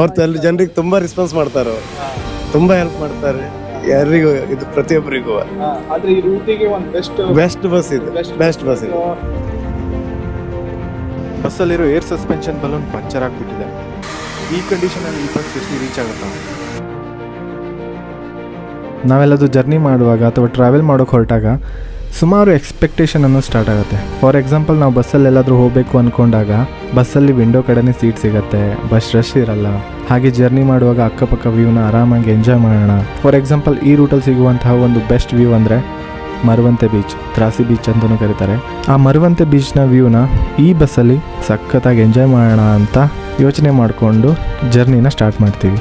ಅವ್ರ ಅಲ್ಲಿ ಜನರಿಗೆ ತುಂಬಾ ರೆಸ್ಪಾನ್ಸ್ ಮಾಡ್ತಾರೆ ತುಂಬಾ ಹೆಲ್ಪ್ ಮಾಡ್ತಾರೆ. ಯಾರಿಗೂ ಇದು ಪ್ರತಿಯೊಬ್ಬರಿಗೂ. ಬೆಸ್ಟ್ ಆದ್ರೆ ಈ ರೂಟಿಗೆ ಒಂದು ಬೆಸ್ಟ್ ಬೆಸ್ಟ್ ಬಸ್ ಇದು. ಬೆಸ್ಟ್ ಬಸ್ ಇದು. ಬಸ್ಸಲ್ಲಿರೋ ಏರ್ ಸಸ್ಪೆನ್ಷನ್ ಬಲೂನ್ ಪಂಚರ್ ಆಗಿಬಿಟ್ಟಿದೆ. ಈ ಕಂಡೀಷನಲ್ಲಿ ಈ ಬಸ್ ಎಷ್ಟು ರೀಚ್ ಆಗುತ್ತೆ. ನಾವೆಲ್ಲದು ಜರ್ನಿ ಮಾಡುವಾಗ ಅಥವಾ ಟ್ರಾವೆಲ್ ಮಾಡೋಕೆ ಹೊರಟಾಗ ಸುಮಾರು ಎಕ್ಸ್ಪೆಕ್ಟೇಷನ್ ಅನ್ನೋ ಸ್ಟಾರ್ಟ್ ಆಗುತ್ತೆ. ಫಾರ್ ಎಕ್ಸಾಂಪಲ್ ನಾವು ಬಸ್ಸಲ್ಲಿ ಎಲ್ಲಾದರೂ ಹೋಗಬೇಕು ಅಂದ್ಕೊಂಡಾಗ ಬಸ್ಸಲ್ಲಿ ವಿಂಡೋ ಕಡೆನೇ ಸೀಟ್ ಸಿಗುತ್ತೆ ಬಸ್ ರಶ್ ಇರಲ್ಲ. ಹಾಗೆ ಜರ್ನಿ ಮಾಡುವಾಗ ಅಕ್ಕಪಕ್ಕ ವ್ಯೂನ ಆರಾಮಾಗಿ ಎಂಜಾಯ್ ಮಾಡೋಣ. ಫಾರ್ ಎಕ್ಸಾಂಪಲ್ ಈ ರೂಟಲ್ಲಿ ಸಿಗುವಂತಹ ಒಂದು ಬೆಸ್ಟ್ ವ್ಯೂ ಅಂದರೆ ಮರುವಂತೆ ಬೀಚ್ ತ್ರಾಸಿ ಬೀಚ್ ಅಂತಲೂ ಕರೀತಾರೆ. ಆ ಮರುವಂತೆ ಬೀಚ್ನ ವ್ಯೂನ ಈ ಬಸ್ಸಲ್ಲಿ ಸಖತ್ತಾಗಿ ಎಂಜಾಯ್ ಮಾಡೋಣ ಅಂತ ಯೋಚನೆ ಮಾಡಿಕೊಂಡು ಜರ್ನಿನ ಸ್ಟಾರ್ಟ್ ಮಾಡ್ತೀವಿ.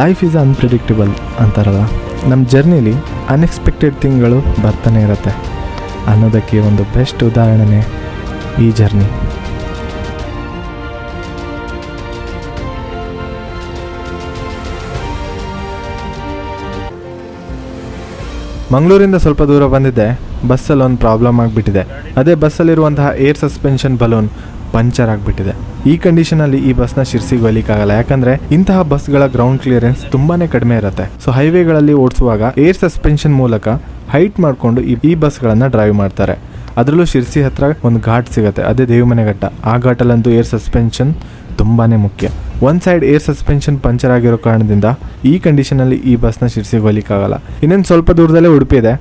ಲೈಫ್ ಈಸ್ ಅನ್ಪ್ರಿಡಿಕ್ಟಬಲ್ ಅಂತಾರಲ್ಲ. ನಮ್ಮ ಜರ್ನಿಲಿ ಅನ್ಎಕ್ಸ್ಪೆಕ್ಟೆಡ್ ಥಿಂಗ್ಗಳು ಬರ್ತಾನೆ ಇರುತ್ತೆ. ಅನ್ನೋದಕ್ಕೆ ಒಂದು ಬೆಸ್ಟ್ ಉದಾಹರಣೆ ಈ ಜರ್ನಿ. ಮಂಗಳೂರಿಂದ ಸ್ವಲ್ಪ ದೂರ ಬಂದಿದ್ದೆ, ಬಸ್ಸಲ್ಲಿ ಒಂದು ಪ್ರಾಬ್ಲಮ್ ಆಗಿಬಿಟ್ಟಿದೆ. ಅದೇ ಬಸ್ಸಲ್ಲಿರುವಂತಹ ಏರ್ ಸಸ್ಪೆನ್ಷನ್ ಬಲೂನ್ ಪಂಚರ್ ಆಗಿಬಿಟ್ಟಿದೆ. ಈ ಕಂಡೀಷನಲ್ಲಿ ಈ ಬಸ್ನ ಶಿರ್ಸಿಗೆ ಒಯ್ಲಿಕ್ಕಾಗಲ್ಲ ಯಾಕಂದ್ರೆ ಇಂತಹ ಬಸ್ಗಳ ಗ್ರೌಂಡ್ ಕ್ಲಿಯರೆನ್ಸ್ ತುಂಬಾನೇ ಕಡಿಮೆ ಇರುತ್ತೆ. ಸೊ ಹೈವೇಗಳಲ್ಲಿ ಓಡಿಸುವಾಗ ಏರ್ ಸಸ್ಪೆನ್ಷನ್ ಮೂಲಕ ಹೈಟ್ ಮಾಡಿಕೊಂಡು ಈ ಬಸ್ಗಳನ್ನು ಡ್ರೈವ್ ಮಾಡ್ತಾರೆ. ಅದರಲ್ಲೂ ಶಿರ್ಸಿ ಹತ್ರ ಒಂದು ಘಾಟ್ ಸಿಗುತ್ತೆ. ಅದೇ ದೇವಮನೆ ಘಟ್ಟ ಆ ಘಾಟಲ್ಲಂತೂ ಏರ್ ಸಸ್ಪೆನ್ಷನ್ ತುಂಬಾನೇ ಮುಖ್ಯ. ಒಂದ್ ಸೈಡ್ ಏರ್ ಸಸ್ಪೆನ್ಷನ್ ಪಂಚರ್ ಆಗಿರೋ ಕಾರಣದಿಂದ ಈ ಕಂಡೀಷನಲ್ಲಿ ಈ ಬಸ್ನ ಶಿರ್ಸಿಗೆ ಹೋಗ್ಲಿಕ್ಕಾಗಲ್ಲ ಇನ್ನೊಂದು ಸ್ವಲ್ಪ ದೂರದಲ್ಲೇ ಉಡುಪಿ ಇದೆ.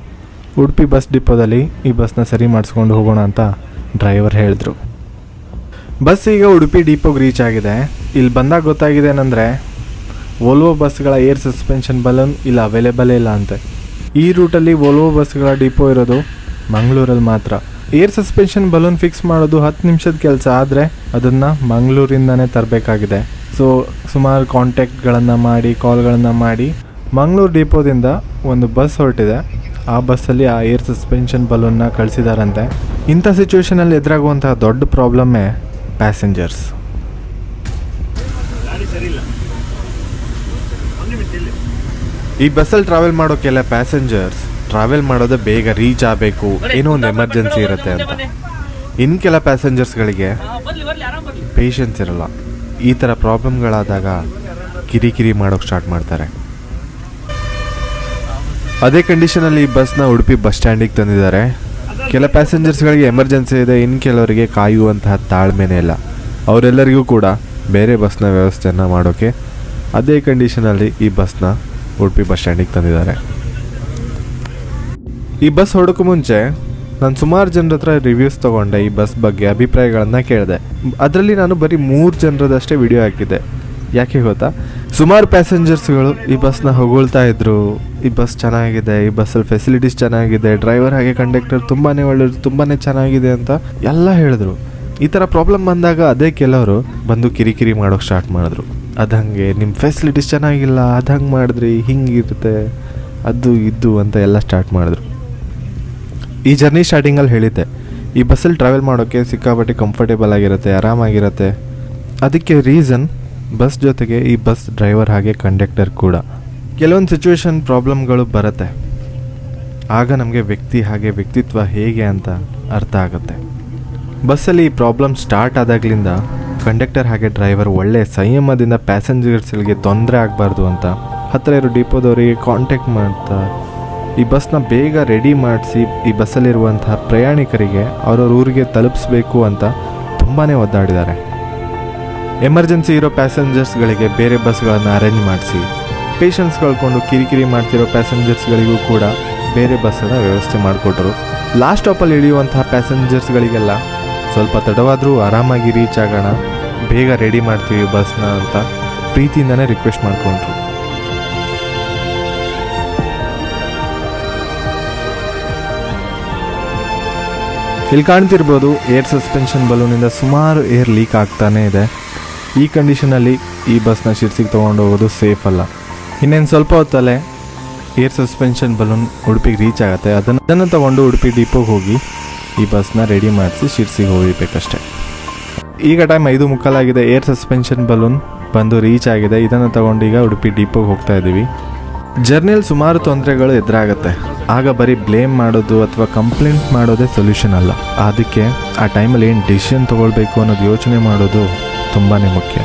ಉಡುಪಿ ಬಸ್ ಡಿಪೋದಲ್ಲಿ ಈ ಬಸ್ನ ಸರಿ ಮಾಡಿಸ್ಕೊಂಡು ಹೋಗೋಣ ಅಂತ ಡ್ರೈವರ್ ಹೇಳಿದ್ರು. ಬಸ್ ಈಗ ಉಡುಪಿ ಡಿಪೋಗೆ ರೀಚ್ ಆಗಿದೆ. ಇಲ್ಲಿ ಬಂದಾಗ ಗೊತ್ತಾಗಿದೆ ಏನಂದರೆ ವೋಲ್ವೋ ಬಸ್ಗಳ ಏರ್ ಸಸ್ಪೆನ್ಷನ್ ಬಲೂನ್ ಇಲ್ಲ ಅವೈಲೇಬಲೇ ಇಲ್ಲ ಅಂತೆ. ಈ ರೂಟಲ್ಲಿ ವೋಲ್ವೋ ಬಸ್ಗಳ ಡಿಪೋ ಇರೋದು ಮಂಗಳೂರಲ್ಲಿ ಮಾತ್ರ. ಏರ್ ಸಸ್ಪೆನ್ಷನ್ ಬಲೂನ್ ಫಿಕ್ಸ್ ಮಾಡೋದು ಹತ್ತು ನಿಮಿಷದ ಕೆಲಸ, ಆದರೆ ಅದನ್ನು ಮಂಗಳೂರಿಂದನೇ ತರಬೇಕಾಗಿದೆ. ಸೊ ಸುಮಾರು ಕಾಂಟ್ಯಾಕ್ಟ್ಗಳನ್ನು ಮಾಡಿ ಕಾಲ್ಗಳನ್ನು ಮಾಡಿ, ಮಂಗಳೂರು ಡಿಪೋದಿಂದ ಒಂದು ಬಸ್ ಹೊರಟಿದೆ. ಆ ಬಸ್ಸಲ್ಲಿ ಆ ಏರ್ ಸಸ್ಪೆನ್ಷನ್ ಬಲೂನ್ನ ಕಳಿಸಿದಾರಂತೆ. ಇಂಥ ಸಿಚುವೇಷನಲ್ಲಿ ಎದುರಾಗುವಂತಹ ದೊಡ್ಡ ಪ್ರಾಬ್ಲಮ್ಮೇ ಪ್ಯಾಸೆಂಜರ್ಸ್ ಈ ಬಸ್ಸಲ್ಲಿ ಟ್ರಾವೆಲ್ ಮಾಡೋಕ್ಕೆಲ್ಲ ಕೆಲ ಪ್ಯಾಸೆಂಜರ್ಸ್ ಟ್ರಾವೆಲ್ ಮಾಡೋದೇ ಬೇಗ ರೀಚ್ ಆಗಬೇಕು. ಏನೋ ಒಂದು ಎಮರ್ಜೆನ್ಸಿ ಇರುತ್ತೆ ಅಂತ. ಇನ್ನು ಕೆಲ ಪ್ಯಾಸೆಂಜರ್ಸ್ಗಳಿಗೆ ಪೇಷನ್ಸ್ ಇರಲ್ಲ. ಈ ಥರ ಪ್ರಾಬ್ಲಮ್ಗಳಾದಾಗ ಕಿರಿಕಿರಿ ಮಾಡೋಕೆ ಸ್ಟಾರ್ಟ್ ಮಾಡ್ತಾರೆ. ಅದೇ ಕಂಡೀಷನಲ್ಲಿ ಈ ಬಸ್ನ ಉಡುಪಿ ಬಸ್ ಸ್ಟ್ಯಾಂಡಿಗೆ ತಂದಿದ್ದಾರೆ. ಕೆಲ ಪ್ಯಾಸೆಂಜರ್ಸ್ಗಳಿಗೆ ಎಮರ್ಜೆನ್ಸಿ ಇದೆ. ಇನ್ನು ಕೆಲವರಿಗೆ ಕಾಯುವಂತಹ ತಾಳ್ಮೆನೇ ಇಲ್ಲ. ಅವರೆಲ್ಲರಿಗೂ ಕೂಡ ಬೇರೆ ಬಸ್ನ ವ್ಯವಸ್ಥೆಯನ್ನು ಮಾಡೋಕ್ಕೆ ಅದೇ ಕಂಡೀಷನಲ್ಲಿ ಈ ಬಸ್ನ ಉಡುಪಿ ಬಸ್ ಸ್ಟ್ಯಾಂಡಿಗೆ ತಂದಿದ್ದಾರೆ. ಈ ಬಸ್ ಹೊಡೋಕ್ಕೂ ಮುಂಚೆ ನಾನು ಸುಮಾರು ಜನರ ಹತ್ರ ರಿವ್ಯೂಸ್ ತಗೊಂಡೆ ಈ ಬಸ್ ಬಗ್ಗೆ ಅಭಿಪ್ರಾಯಗಳನ್ನು ಕೇಳಿದೆ. ಅದರಲ್ಲಿ ನಾನು ಬರೀ ಮೂರು ಜನರದಷ್ಟೇ ವಿಡಿಯೋ ಹಾಕಿದ್ದೆ. ಯಾಕೆ ಗೊತ್ತಾ? ಸುಮಾರು ಪ್ಯಾಸೆಂಜರ್ಸ್ಗಳು ಈ ಬಸ್ನ ಹೊಗಳ್ತಾ ಇದ್ರು. ಈ ಬಸ್ ಚೆನ್ನಾಗಿದೆ, ಈ ಬಸ್ಸಲ್ಲಿ ಫೆಸಿಲಿಟೀಸ್ ಚೆನ್ನಾಗಿದೆ ಡ್ರೈವರ್ ಹಾಗೆ ಕಂಡಕ್ಟರ್ ತುಂಬಾನೇ ಒಳ್ಳೆಯದು ತುಂಬಾ ಚೆನ್ನಾಗಿದೆ ಅಂತ ಎಲ್ಲ ಹೇಳಿದ್ರು. ಈ ಥರ ಪ್ರಾಬ್ಲಮ್ ಬಂದಾಗ ಅದೇ ಕೆಲವರು ಬಂದು ಕಿರಿಕಿರಿ ಮಾಡೋಕೆ ಸ್ಟಾರ್ಟ್ ಮಾಡಿದ್ರು. ಅದು ನಿಮ್ಮ ಫೆಸಿಲಿಟೀಸ್ ಚೆನ್ನಾಗಿಲ್ಲ, ಅದು ಹಂಗೆ ಮಾಡಿದ್ರಿ ಹಿಂಗಿರುತ್ತೆ ಅದು ಇದು ಅಂತ ಎಲ್ಲ ಸ್ಟಾರ್ಟ್ ಮಾಡಿದ್ರು. ಈ ಜರ್ನಿ ಸ್ಟಾರ್ಟಿಂಗಲ್ಲಿ ಹೇಳಿದ್ದೆ, ಈ ಬಸ್ಸಲ್ಲಿ ಟ್ರಾವೆಲ್ ಮಾಡೋಕ್ಕೆ ಸಿಕ್ಕಾಪಟ್ಟೆ ಕಂಫರ್ಟೇಬಲ್ ಆಗಿರುತ್ತೆ, ಆರಾಮಾಗಿರುತ್ತೆ. ಅದಕ್ಕೆ ರೀಸನ್ ಬಸ್ ಜೊತೆಗೆ ಈ ಬಸ್ ಡ್ರೈವರ್ ಹಾಗೆ ಕಂಡಕ್ಟರ್ ಕೂಡ. ಕೆಲವೊಂದು ಸಿಚುವೇಶನ್ ಪ್ರಾಬ್ಲಮ್ಗಳು ಬರುತ್ತೆ. ಆಗ ನಮಗೆ ವ್ಯಕ್ತಿ ಹಾಗೆ ವ್ಯಕ್ತಿತ್ವ ಹೇಗೆ ಅಂತ ಅರ್ಥ ಆಗುತ್ತೆ. ಬಸ್ಸಲ್ಲಿ ಈ ಪ್ರಾಬ್ಲಮ್ ಸ್ಟಾರ್ಟ್ ಆದಾಗ್ಲಿಂದ ಕಂಡಕ್ಟರ್ ಹಾಗೆ ಡ್ರೈವರ್ ಒಳ್ಳೆ ಸಂಯಮದಿಂದ ಪ್ಯಾಸೆಂಜರ್ಸ್ಗಳಿಗೆ ತೊಂದರೆ ಆಗಬಾರ್ದು ಅಂತ ಹತ್ತಿರ ಇರೋ ಡಿಪೋದವರಿಗೆ ಕಾಂಟ್ಯಾಕ್ಟ್ ಮಾಡ್ತಾ ಈ ಬಸ್ನ ಬೇಗ ರೆಡಿ ಮಾಡಿಸಿ ಈ ಬಸ್ಸಲ್ಲಿರುವಂತಹ ಪ್ರಯಾಣಿಕರಿಗೆ ಅವರವ್ರ ಊರಿಗೆ ತಲುಪಿಸ್ಬೇಕು ಅಂತ ತುಂಬಾ ಒದ್ದಾಡಿದ್ದಾರೆ. ಎಮರ್ಜೆನ್ಸಿ ಇರೋ ಪ್ಯಾಸೆಂಜರ್ಸ್ಗಳಿಗೆ ಬೇರೆ ಬಸ್ಗಳನ್ನು ಅರೇಂಜ್ ಮಾಡಿಸಿ. ಪೇಷಂಟ್ಸ್ ಕಳ್ಕೊಂಡು ಕಿರಿಕಿರಿ ಮಾಡ್ತಿರೋ ಪ್ಯಾಸೆಂಜರ್ಸ್ಗಳಿಗೂ ಕೂಡ ಬೇರೆ ಬಸ್ಸನ್ನು ವ್ಯವಸ್ಥೆ ಮಾಡಿಕೊಟ್ರು. ಲಾಸ್ಟ್ ಸ್ಟಾಪಲ್ಲಿ ಇಳಿಯುವಂತಹ ಪ್ಯಾಸೆಂಜರ್ಸ್ಗಳಿಗೆಲ್ಲ ಸ್ವಲ್ಪ ತಡವಾದರೂ ಆರಾಮಾಗಿ ರೀಚ್ ಆಗೋಣ, ಬೇಗ ರೆಡಿ ಮಾಡ್ತೀವಿ ಬಸ್ನ ಅಂತ ಪ್ರೀತಿಯಿಂದನೇ ರಿಕ್ವೆಸ್ಟ್ ಮಾಡಿಕೊಂಡ್ರು. ಇಲ್ಲಿ ಕಾಣ್ತಿರ್ಬೋದು ಏರ್ ಸಸ್ಪೆನ್ಷನ್ ಬಲೂನಿಂದ ಸುಮಾರು ಏರ್ ಲೀಕ್ ಆಗ್ತಾನೇ ಇದೆ. ಈ ಕಂಡೀಷನಲ್ಲಿ ಈ ಬಸ್ನ ಶಿರ್ಸಿಗೆ ತೊಗೊಂಡು ಹೋಗೋದು ಸೇಫ್ ಅಲ್ಲ. ಇನ್ನೇನು ಸ್ವಲ್ಪ ಹೊತ್ತಲ್ಲೇ ಏರ್ ಸಸ್ಪೆನ್ಷನ್ ಬಲೂನ್ ಉಡುಪಿಗೆ ರೀಚ್ ಆಗುತ್ತೆ. ಅದನ್ನು ಅದನ್ನು ತೊಗೊಂಡು ಉಡುಪಿ ಡಿಪೋಗೆ ಹೋಗಿ ಈ ಬಸ್ನ ರೆಡಿ ಮಾಡಿಸಿ ಶಿರ್ಸಿಗೆ ಹೋಗಬೇಕಷ್ಟೆ ಈಗ ಟೈಮ್ ಐದು ಮುಕ್ಕಾಲಾಗಿದೆ ಏರ್ ಸಸ್ಪೆನ್ಷನ್ ಬಲೂನ್ ಬಂದು ರೀಚ್ ಆಗಿದೆ. ಇದನ್ನು ತಗೊಂಡು ಈಗ ಉಡುಪಿ ಡಿಪೋಗೆ ಹೋಗ್ತಾ ಇದ್ದೀವಿ ಜರ್ನಿಯಲ್ಲಿ ಸುಮಾರು ತೊಂದರೆಗಳು ಎದುರಾಗುತ್ತೆ. ಆಗ ಬರೀ ಬ್ಲೇಮ್ ಮಾಡೋದು ಅಥವಾ ಕಂಪ್ಲೇಂಟ್ ಮಾಡೋದೇ ಸೊಲ್ಯೂಷನ್ ಅಲ್ಲ. ಅದಕ್ಕೆ ಆ ಟೈಮಲ್ಲಿ ಏನು ಡಿಸಿಷನ್ ತೊಗೊಳ್ಬೇಕು ಅನ್ನೋದು ಯೋಚನೆ ಮಾಡೋದು ತುಂಬಾ ಮುಖ್ಯ.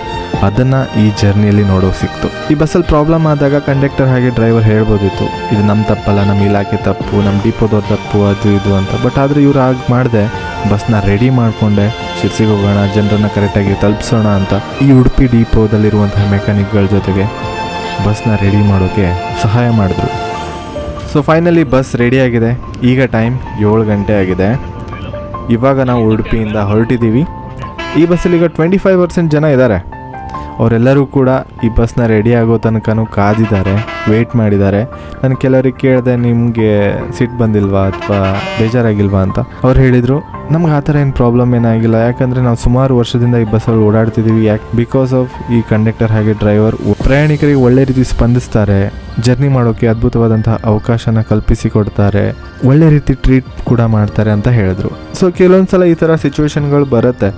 ಅದನ್ನು ಈ ಜರ್ನಿಯಲ್ಲಿ ನೋಡೋ ಸಿಕ್ತು. ಈ ಬಸ್ಸಲ್ಲಿ ಪ್ರಾಬ್ಲಮ್ ಆದಾಗ ಕಂಡಕ್ಟರ್ ಹಾಗೆ ಡ್ರೈವರ್ ಹೇಳ್ಬೋದಿತ್ತು. ಇದು ನಮ್ಮ ತಪ್ಪಲ್ಲ ನಮ್ಮ ಇಲಾಖೆ ತಪ್ಪು ನಮ್ಮ ಡಿಪೋದವ್ರ ತಪ್ಪು, ಅದು ಇದು ಅಂತ. ಬಟ್ ಆದರೆ ಇವ್ರು ಆಗ ಮಾಡಿದೆ, ಬಸ್ನ ರೆಡಿ ಮಾಡಿಕೊಂಡೆ. ಶಿರ್ಸಿಗೆ ಹೋಗೋಣ, ಜನರನ್ನ ಕರೆಕ್ಟಾಗಿ ತಲುಪಿಸೋಣ ಅಂತ. ಈ ಉಡುಪಿ ಡಿಪೋದಲ್ಲಿರುವಂತಹ ಮೆಕ್ಯಾನಿಕ್ಗಳ ಜೊತೆಗೆ ಬಸ್ನ ರೆಡಿ ಮಾಡೋಕ್ಕೆ ಸಹಾಯ ಮಾಡಿದ್ರು. ಸೊ ಫೈನಲಿ ಬಸ್ ರೆಡಿಯಾಗಿದೆ ಈಗ ಟೈಮ್ ಏಳು ಗಂಟೆ ಆಗಿದೆ. ಇವಾಗ ನಾವು ಉಡುಪಿಯಿಂದ ಹೊರಟಿದ್ದೀವಿ. ಈ ಬಸ್ಸಲ್ಲಿ ಈಗ ಟ್ವೆಂಟಿ ಫೈವ್ ಪರ್ಸೆಂಟ್ ಜನ ಇದ್ದಾರೆ ಅವರೆಲ್ಲರೂ ಕೂಡ ಈ ಬಸ್ನ ರೆಡಿ ಆಗೋ ತನಕನೂ ಕಾದಿದ್ದಾರೆ ವೆಯ್ಟ್ ಮಾಡಿದ್ದಾರೆ. ನಾನು ಕೆಲವರಿಗೆ ಕೇಳಿದೆ, ನಿಮಗೆ ಸಿಟ್ಟು ಬಂದಿಲ್ವಾ ಅಥವಾ ಬೇಜಾರಾಗಿಲ್ವಾ ಅಂತ? ಅವ್ರು ಹೇಳಿದರು, ನಮ್ಗೆ ಆ ಥರ ಏನು ಪ್ರಾಬ್ಲಮ್ ಏನಾಗಿಲ್ಲ ಯಾಕಂದರೆ ನಾವು ಸುಮಾರು ವರ್ಷದಿಂದ ಈ ಬಸ್ಸಲ್ಲಿ ಓಡಾಡ್ತಿದ್ದೀವಿ. ಯಾಕೆ ಬಿಕಾಸ್ ಆಫ್ ಈ ಕಂಡಕ್ಟರ್ ಹಾಗೆ ಡ್ರೈವರ್ ಪ್ರಯಾಣಿಕರಿಗೆ ಒಳ್ಳೆ ರೀತಿ ಸ್ಪಂದಿಸ್ತಾರೆ ಜರ್ನಿ ಮಾಡೋಕ್ಕೆ ಅದ್ಭುತವಾದಂತಹ ಅವಕಾಶನ ಕಲ್ಪಿಸಿ ಕೊಡ್ತಾರೆ ಒಳ್ಳೆ ರೀತಿ ಟ್ರೀಟ್ ಕೂಡ ಮಾಡ್ತಾರೆ ಅಂತ ಹೇಳಿದ್ರು. ಸೊ ಕೆಲವೊಂದು ಸಲ ಈ ಥರ ಸಿಚುವೇಶನ್ಗಳು ಬರುತ್ತೆ.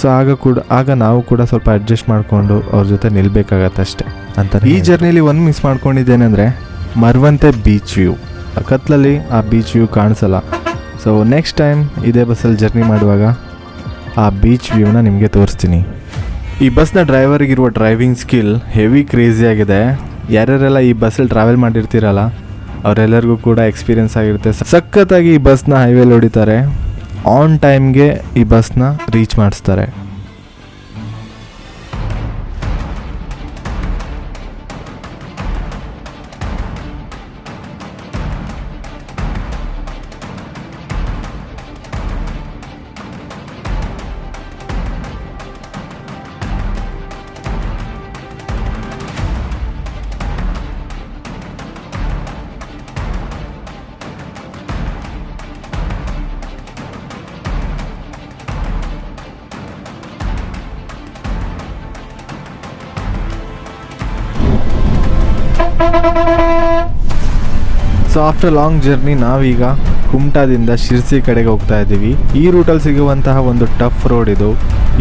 ಸೊ ಆಗ ಕೂಡ ಆಗ ನಾವು ಕೂಡ ಸ್ವಲ್ಪ ಅಡ್ಜಸ್ಟ್ ಮಾಡಿಕೊಂಡು ಅವ್ರ ಜೊತೆ ನಿಲ್ಬೇಕಾಗತ್ತೆ ಅಷ್ಟೇ ಅಂತ ಈ ಜರ್ನಿಲಿ ಒಂದು ಮಿಸ್ ಮಾಡ್ಕೊಂಡಿದ್ದೇನೆಂದರೆ ಮರ್ವಂತೆ ಬೀಚ್ ವ್ಯೂ ಕತ್ಲಲ್ಲಿ ಆ ಬೀಚ್ ವ್ಯೂ ಕಾಣಿಸಲ್ಲ. ಸೊ ನೆಕ್ಸ್ಟ್ ಟೈಮ್ ಇದೇ ಬಸ್ಸಲ್ಲಿ ಜರ್ನಿ ಮಾಡುವಾಗ ಆ ಬೀಚ್ ವ್ಯೂನ ನಿಮಗೆ ತೋರಿಸ್ತೀನಿ. ಈ ಬಸ್ನ ಡ್ರೈವರ್ಗಿರುವ ಡ್ರೈವಿಂಗ್ ಸ್ಕಿಲ್ ಹೆವಿ ಕ್ರೇಜಿ ಆಗಿದೆ. ಯಾರ್ಯಾರೆಲ್ಲ ಈ ಬಸ್ಸಲ್ಲಿ ಟ್ರಾವೆಲ್ ಮಾಡಿರ್ತೀರಲ್ಲ ಅವರೆಲ್ಲರಿಗೂ ಕೂಡ ಎಕ್ಸ್ಪೀರಿಯನ್ಸ್ ಆಗಿರುತ್ತೆ. ಸಖತ್ತಾಗಿ ಈ ಬಸ್ನ ಹೈವೇಲಿ ಹೊಡಿತಾರೆ. ಆನ್ ಟೈಮ್ಗೆ ಈ ಬಸ್ನ ರೀಚ್ ಮಾಡಿಸ್ತಾರೆ. ಸೊ ಆಫ್ಟರ್ ಲಾಂಗ್ ಜರ್ನಿ ನಾವೀಗ ಕುಮಟಾದಿಂದ ಶಿರ್ಸಿ ಕಡೆಗೆ ಹೋಗ್ತಾ ಇದ್ದೀವಿ. ಈ ರೂಟಲ್ಲಿ ಸಿಗುವಂತಹ ಒಂದು ಟಫ್ ರೋಡ್ ಇದು.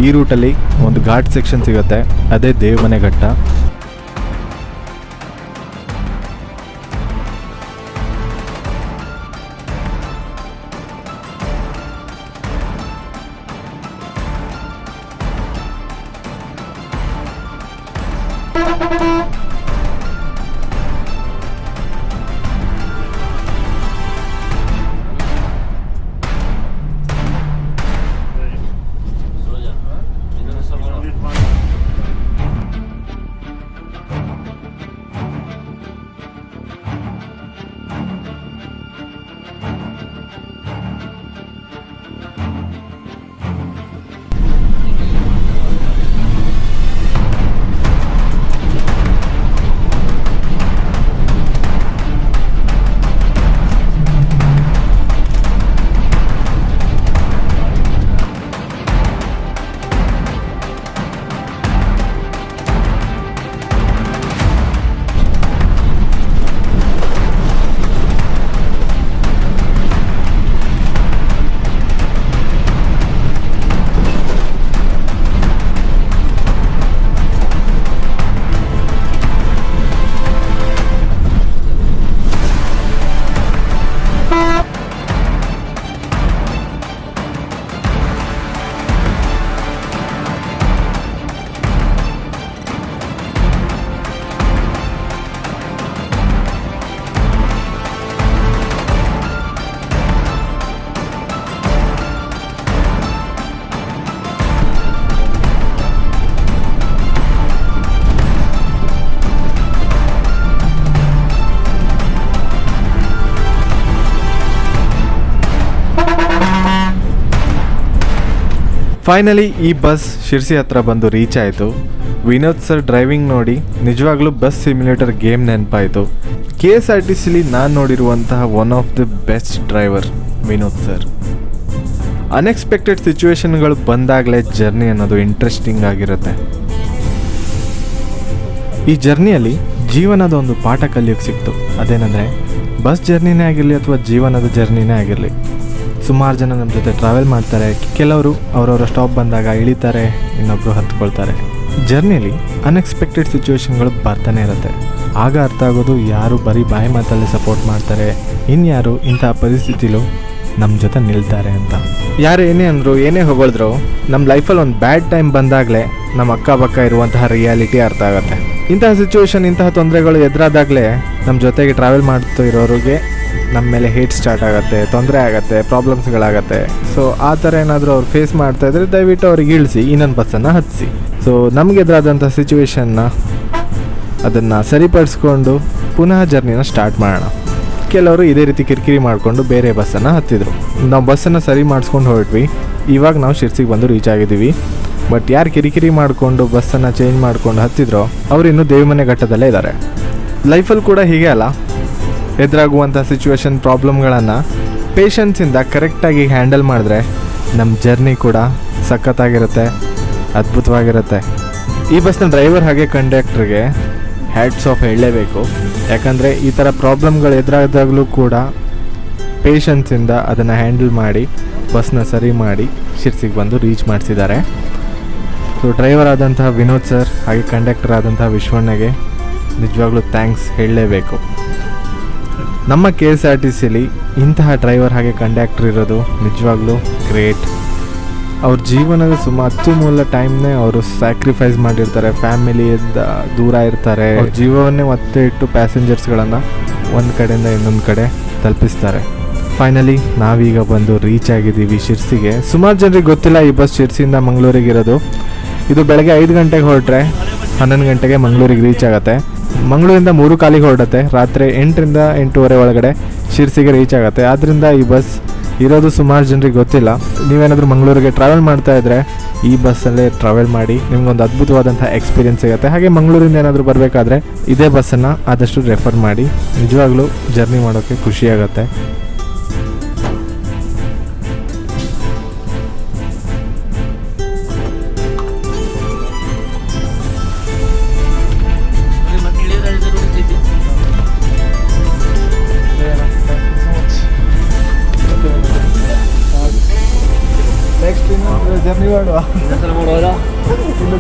ಈ ರೂಟಲ್ಲಿ ಒಂದು ಘಾಟ್ ಸೆಕ್ಷನ್ ಸಿಗುತ್ತೆ. ಅದೇ ದೇವಮನೆ ಘಟ್ಟ ಫೈನಲಿ ಈ ಬಸ್ ಶಿರ್ಸಿ ಹತ್ರ ಬಂದು ರೀಚ್ ಆಯಿತು. ವಿನೋದ್ ಸರ್ ಡ್ರೈವಿಂಗ್ ನೋಡಿ ನಿಜವಾಗ್ಲೂ ಬಸ್ ಸಿಮ್ಯುಲೇಟರ್ ಗೇಮ್ ನೆನಪಾಯಿತು. ಕೆ ಎಸ್ ಆರ್ ಟಿ ಸಿಲಿ ನಾನು ನೋಡಿರುವಂತಹ one of the best driver Vinod sir unexpected ಸಿಚುವೇಶನ್ಗಳು ಬಂದಾಗಲೇ ಜರ್ನಿ ಅನ್ನೋದು ಇಂಟ್ರೆಸ್ಟಿಂಗ್ ಆಗಿರುತ್ತೆ. ಈ ಜರ್ನಿಯಲ್ಲಿ ಜೀವನದ ಒಂದು ಪಾಠ ಕಲಿಯೋಕ್ಕೆ ಸಿಕ್ತು. ಅದೇನೆಂದರೆ ಬಸ್ ಜರ್ನಿನೇ ಆಗಿರಲಿ ಅಥವಾ ಜೀವನದ ಜರ್ನಿನೇ ಆಗಿರಲಿ ಸುಮಾರು ಜನ ನಮ್ಮ ಜೊತೆ ಟ್ರಾವೆಲ್ ಮಾಡ್ತಾರೆ. ಕೆಲವರು ಅವರವರ ಸ್ಟಾಪ್ ಬಂದಾಗ ಇಳಿತಾರೆ ಇನ್ನೊಬ್ಬರು ಹತ್ಕೊಳ್ತಾರೆ. ಜರ್ನಿಲಿ ಅನ್ಎಕ್ಸ್ಪೆಕ್ಟೆಡ್ ಸಿಚುವೇಶನ್ಗಳು ಬರ್ತಾನೆ ಇರುತ್ತೆ. ಆಗ ಅರ್ಥ ಆಗೋದು ಯಾರು ಬರೀ ಬಾಯಿ ಮಾತಲ್ಲಿ ಸಪೋರ್ಟ್ ಮಾಡ್ತಾರೆ, ಇನ್ಯಾರು ಇಂತಹ ಪರಿಸ್ಥಿತಿಲೂ ನಮ್ಮ ಜೊತೆ ನಿಲ್ತಾರೆ ಅಂತ. ಯಾರು ಏನೇ ಅಂದರು, ಏನೇ ಹೊಗಳಿದ್ರು ನಮ್ಮ ಲೈಫಲ್ಲಿ ಒಂದು ಬ್ಯಾಡ್ ಟೈಮ್ ಬಂದಾಗಲೇ ನಮ್ಮ ಅಕ್ಕಪಕ್ಕ ಇರುವಂತಹ ರಿಯಾಲಿಟಿ ಅರ್ಥ ಆಗುತ್ತೆ. ಇಂತಹ ಸಿಚುವೇಶನ್ ಇಂತಹ ತೊಂದರೆಗಳು ಎದುರಾದಾಗಲೇ ನಮ್ಮ ಜೊತೆಗೆ ಟ್ರಾವೆಲ್ ಮಾಡ್ತಾ ಇರೋರಿಗೆ ನಮ್ಮ ಮೇಲೆ ಹೇಟ್ ಸ್ಟಾರ್ಟ್ ಆಗುತ್ತೆ, ತೊಂದರೆ ಆಗುತ್ತೆ ಪ್ರಾಬ್ಲಮ್ಸ್ಗಳಾಗತ್ತೆ ಸೊ ಆ ಥರ ಏನಾದರೂ ಅವ್ರು ಫೇಸ್ ಮಾಡ್ತಾ ಇದ್ರೆ ದಯವಿಟ್ಟು ಅವ್ರಿಗೆ ಇಳಿಸಿ, ಇನ್ನೊಂದು ಬಸ್ಸನ್ನು ಹತ್ತಿಸಿ ಸೊ ನಮಗೆ ಎದುರಾದಂಥ ಸಿಚುವೇಶನ್ನ ಅದನ್ನು ಸರಿಪಡಿಸ್ಕೊಂಡು ಪುನಃ ಜರ್ನಿನ ಸ್ಟಾರ್ಟ್ ಮಾಡೋಣ. ಕೆಲವರು ಇದೇ ರೀತಿ ಕಿರಿಕಿರಿ ಮಾಡಿಕೊಂಡು ಬೇರೆ ಬಸ್ಸನ್ನು ಹತ್ತಿದ್ರು. ನಾವು ಬಸ್ಸನ್ನು ಸರಿ ಮಾಡಿಸ್ಕೊಂಡು ಹೊರಟ್ವಿ. ಇವಾಗ ನಾವು ಶಿರ್ಸಿಗೆ ಬಂದು ರೀಚ್ ಆಗಿದ್ದೀವಿ ಬಟ್ ಯಾರು ಕಿರಿಕಿರಿ ಮಾಡಿಕೊಂಡು ಬಸ್ಸನ್ನು ಚೇಂಜ್ ಮಾಡ್ಕೊಂಡು ಹತ್ತಿದ್ರೋ, ಅವರು ಇನ್ನೂ ದೇವಿಮನೆ ಘಟ್ಟದಲ್ಲೇ ಇದ್ದಾರೆ ಲೈಫಲ್ಲಿ ಕೂಡ ಹೀಗೆ ಅಲ್ಲ. ಎದುರಾಗುವಂಥ ಸಿಚುವೇಶನ್ ಪ್ರಾಬ್ಲಮ್ಗಳನ್ನು ಪೇಷನ್ಸಿಂದ ಕರೆಕ್ಟಾಗಿ ಹ್ಯಾಂಡಲ್ ಮಾಡಿದ್ರೆ ನಮ್ಮ ಜರ್ನಿ ಕೂಡ ಸಖತ್ತಾಗಿರುತ್ತೆ, ಅದ್ಭುತವಾಗಿರುತ್ತೆ. ಈ ಬಸ್ನ ಡ್ರೈವರ್ ಹಾಗೆ ಕಂಡಕ್ಟ್ರಿಗೆ ಹ್ಯಾಟ್ಸ್ ಆಫ್ ಹೇಳಲೇಬೇಕು. ಯಾಕಂದರೆ ಈ ಥರ ಪ್ರಾಬ್ಲಮ್ಗಳು ಎದುರಾದಾಗಲೂ ಕೂಡ ಪೇಷನ್ಸಿಂದ ಅದನ್ನು ಹ್ಯಾಂಡಲ್ ಮಾಡಿ ಬಸ್ನ ಸರಿ ಮಾಡಿ ಶಿರ್ಸಿಗೆ ಬಂದು ರೀಚ್ ಮಾಡಿಸಿದ್ದಾರೆ. ಸೊ ಡ್ರೈವರ್ ಆದಂತಹ ವಿನೋದ್ ಸರ್ ಹಾಗೆ ಕಂಡಕ್ಟರ್ ಆದಂತಹ ವಿಶ್ವಣ್ಣಗೆ ನಿಜವಾಗ್ಲೂ ಥ್ಯಾಂಕ್ಸ್ ಹೇಳಲೇಬೇಕು. ನಮ್ಮ ಕೆ ಎಸ್ ಆರ್ ಟಿ ಸಿಲಿ ಇಂತಹ ಡ್ರೈವರ್ ಹಾಗೆ ಕಂಡಕ್ಟರ್ ಇರೋದು ನಿಜವಾಗ್ಲೂ ಗ್ರೇಟ್ ಅವ್ರ ಜೀವನದ ಸುಮ ಮೂಲ ಟೈಮ್ನೇ ಅವರು ಸ್ಯಾಕ್ರಿಫೈಸ್ ಮಾಡಿರ್ತಾರೆ ಫ್ಯಾಮಿಲಿಯಿಂದ ದೂರ ಇರ್ತಾರೆ. ಅವ್ರ ಜೀವವನ್ನೇ ಒತ್ತೆ ಇಟ್ಟು ಪ್ಯಾಸೆಂಜರ್ಸ್ಗಳನ್ನು ಒಂದು ಕಡೆಯಿಂದ ಇನ್ನೊಂದು ಕಡೆ ತಲುಪಿಸ್ತಾರೆ. ಫೈನಲಿ ನಾವೀಗ ಬಂದು ರೀಚ್ ಆಗಿದ್ದೀವಿ ಶಿರ್ಸಿಗೆ. ಸುಮಾರು ಜನರಿಗೆ ಗೊತ್ತಿಲ್ಲ ಈ ಬಸ್ ಶಿರ್ಸಿಯಿಂದ ಮಂಗಳೂರಿಗೆ ಇರೋದು. ಇದು ಬೆಳಗ್ಗೆ ಐದು ಗಂಟೆಗೆ ಹೊರಟ್ರೆ ಹನ್ನೊಂದು ಗಂಟೆಗೆ ಮಂಗಳೂರಿಗೆ ರೀಚ್ ಆಗುತ್ತೆ. ಮಂಗಳೂರಿಂದ ಮೂರು ಕಾಲಿಗೆ ಹೊರಡುತ್ತೆ. ರಾತ್ರಿ ಎಂಟರಿಂದ ಎಂಟೂವರೆ ಒಳಗಡೆ ಶಿರ್ಸಿಗೆ ರೀಚ್ ಆಗುತ್ತೆ. ಆದ್ದರಿಂದ ಈ ಬಸ್ ಇರೋದು ಸುಮಾರು ಜನರಿಗೆ ಗೊತ್ತಿಲ್ಲ. ನೀವೇನಾದರೂ ಮಂಗಳೂರಿಗೆ ಟ್ರಾವೆಲ್ ಮಾಡ್ತಾ ಇದ್ದರೆ ಈ ಬಸ್ಸಲ್ಲೇ ಟ್ರಾವೆಲ್ ಮಾಡಿ ನಿಮಗೊಂದು ಅದ್ಭುತವಾದಂಥ ಎಕ್ಸ್ಪೀರಿಯನ್ಸ್ ಸಿಗುತ್ತೆ. ಹಾಗೆ ಮಂಗಳೂರಿಂದ ಏನಾದರೂ ಬರಬೇಕಾದ್ರೆ ಇದೇ ಬಸ್ಸನ್ನು ಆದಷ್ಟು ರೆಫರ್ ಮಾಡಿ. ನಿಜವಾಗ್ಲೂ ಜರ್ನಿ ಮಾಡೋಕ್ಕೆ ಖುಷಿಯಾಗುತ್ತೆ.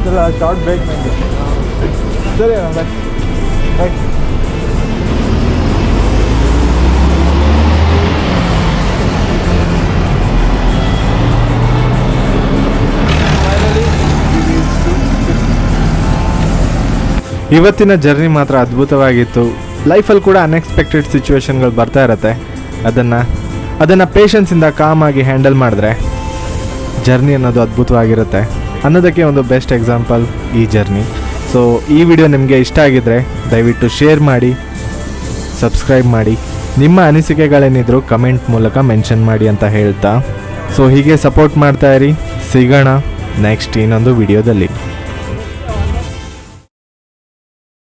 ಇನ್ನೊಂದ್ಸಲ ಶಾರ್ಟ್ ಬ್ರೇಕ್ ನನಗೆ ಸರಿ ಬಾಯ್ ಬಾಯ್ ಇವತ್ತಿನ ಜರ್ನಿ ಮಾತ್ರ ಅದ್ಭುತವಾಗಿತ್ತು. ಲೈಫಲ್ಲಿ ಕೂಡ ಅನ್ಎಕ್ಸ್ಪೆಕ್ಟೆಡ್ ಸಿಚುವೇಶನ್ಗಳು ಬರ್ತಾ ಇರತ್ತೆ. ಅದನ್ನು ಅದನ್ನು ಪೇಷನ್ಸಿಂದ ಕಾಮಾಗಿ ಹ್ಯಾಂಡಲ್ ಮಾಡಿದ್ರೆ ಜರ್ನಿ ಅನ್ನೋದು ಅದ್ಭುತವಾಗಿರುತ್ತೆ. ಅನ್ನೋದಕ್ಕೆ ಒಂದು ಬೆಸ್ಟ್ ಎಕ್ಸಾಂಪಲ್ ಈ ಜರ್ನಿ ಸೊ ಈ ವಿಡಿಯೋ ನಿಮಗೆ ಇಷ್ಟ ಆಗಿದ್ದರೆ ದಯವಿಟ್ಟು ಶೇರ್ ಮಾಡಿ ಸಬ್ಸ್ಕ್ರೈಬ್ ಮಾಡಿ. ನಿಮ್ಮ ಅನಿಸಿಕೆಗಳೇನಿದ್ರು ಕಮೆಂಟ್ ಮೂಲಕ ಮೆನ್ಷನ್ ಮಾಡಿ ಅಂತ ಹೇಳ್ತಾ. ಸೊ ಹೀಗೆ ಸಪೋರ್ಟ್ ಮಾಡ್ತಾ ಇರಿ. ಸಿಗೋಣ ನೆಕ್ಸ್ಟ್ ಇನ್ನೊಂದು ವಿಡಿಯೋದಲ್ಲಿ